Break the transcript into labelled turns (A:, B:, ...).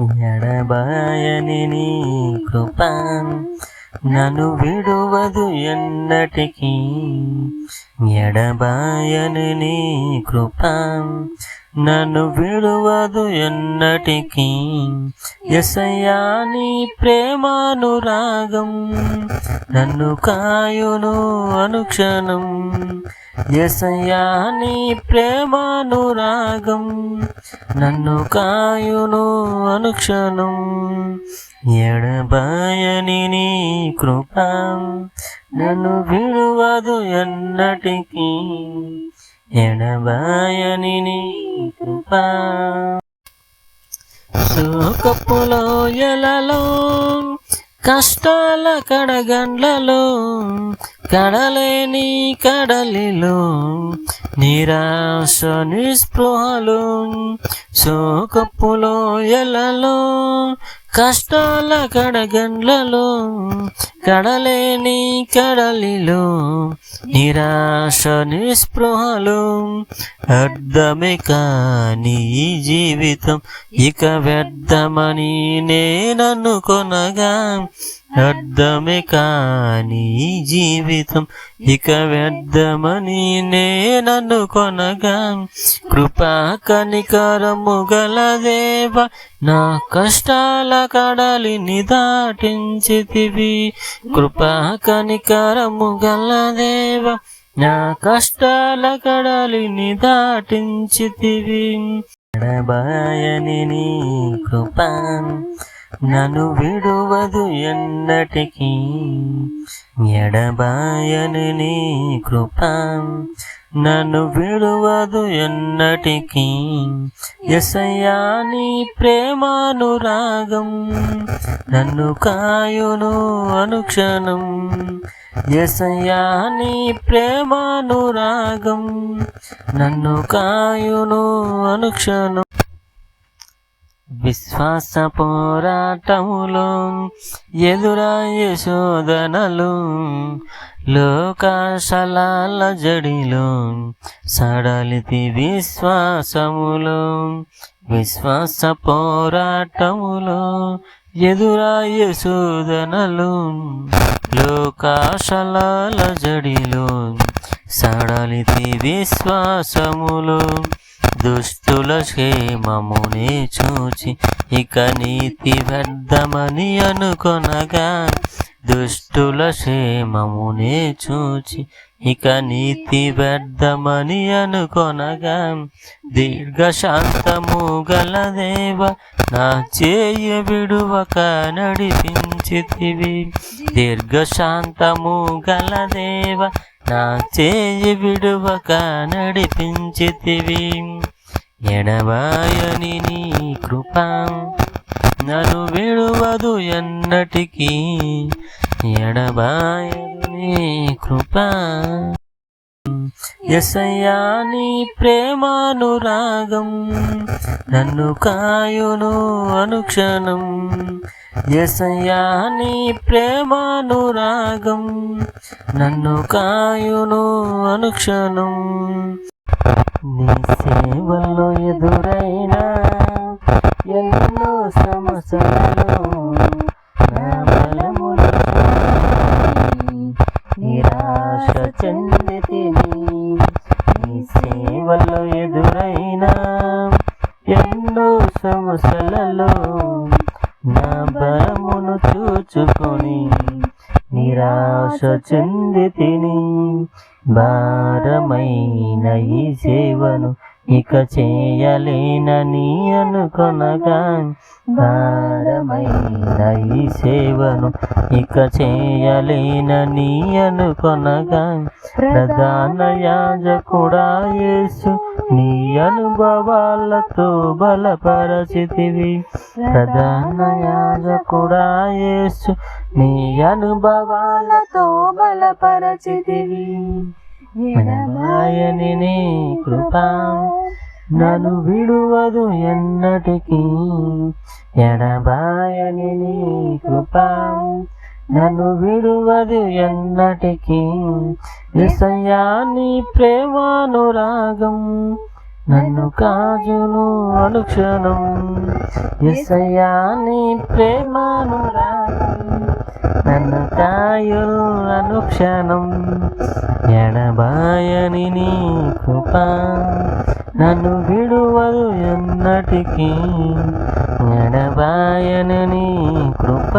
A: ఎడబాయని నీ కృప నన్ను విడువదు ఎన్నటికీ. ఎడబాయని నీ కృప నన్ను విడువదు ఎన్నటికీ. ఎసయ్యా నీ ప్రేమానురాగం నన్ను కాయును అనుక్షణం. ఎసయ్యా నీ ప్రేమానురాగం నన్ను కాయును అనుక్షణం. ఎడబాయని నీ కృప నన్ను విడువదు ఎన్నటికీ. ఎడబాయని నీ కృప శోకపులో ఎలలో కష్టాల కడగండ్లలో కడలేని కడలిలో నిరాశ నిస్పృహలు సోకప్పులో ఎలలో కష్టాల కడగండ్లలో కడలేని కడలిలో నిరాశ నిస్పృహలు అర్థమే కాని ఈ జీవితం ఇక వ్యర్థమని నేననుకొనగా అర్థమే కాని ఈ జీవితం ఇక వ్యర్థమని నేననుకొనగా కృపా కనికరము గల దేవ నా కష్టాల కడలిని దాటించితివి కృపా కనికరము గల దేవ నా కష్టాల కడలిని దాటించితివి ఎడబాయని నీ నన్ను విడువదు ఎన్నటికీ. ఎడబాయని నీ కృప నన్ను విడువదు ఎన్నటికీ. ఎసయ్యా నీ ప్రేమానురాగం నన్ను కాయును అనుక్షణం. ఎసయ్యా నీ ప్రేమానురాగం నన్ను కాయును అనుక్షణం. విశ్వాస పోరాటములో ఎదురాయే శోధనలు లోకాశలాల జడిలో సడలితి విశ్వాసములో విశ్వాస పోరాటములో ఎదురాయే శోధనలు లోకాశలాల జడిలో సడలితి విశ్వాసములో దుస్తుల క్షేమముని చూచి ఇక నీతి వ్యర్థమని అనుకొనగా దుష్టుల క్షేమముని చూచి ఇక నీతి వ్యర్థమని అనుకొనగా దీర్ఘశాంతము గల దేవ నా చేయ విడువక నడిపించితివి. దీర్ఘశాంతము గల దేవ నా చేయి విడువక నడిపించితివి. ఎడబాయని నీ కృప నన్ను విడువదు ఎన్నటికీ. ఎడబాయని నీ కృప ఎసయ్యా నీ ప్రేమానురాగం నన్ను కాయును అనుక్షణం. ఎసయ్యా నీ ప్రేమానురాగం నన్ను కాయును అనుక్షణం. నీ సేవల్లో ఎదురైన ఎన్నో సమస్యలు ఎన్నో సమస్యలలో నా బలమును చూచుకొని నిరాశ చెంది తిని భారమైన ఈ సేవను ఇక చేయలేనని అనుకొనగా భారమైన ఈ సేవను ఇక చేయలేనని అనుకొనగా ప్రధాన యాజకుడా యేసు నీ అనుభవాలతో బలపరచితివి. ప్రధాన యాజకుడా యేసు నీ అనుభవాలతో బలపరచితివి. ఎడమాయని నీ కృప నన్ను విడువదు ఎన్నటికీ. ఎడబాయని నీ కృప నన్ను విడువదు ఎన్నటికీ. ఎసయ్యా నీ ప్రేమానురాగం నన్ను కాజును అనుక్షణం. ఎసయ్యా నీ ప్రేమానురాగం నన్ను కాయును అనుక్షణం. ఎడబాయని నీ కృప నన్ను విడువదు ఎన్నటికీ. ఎడబాయని నీ కృప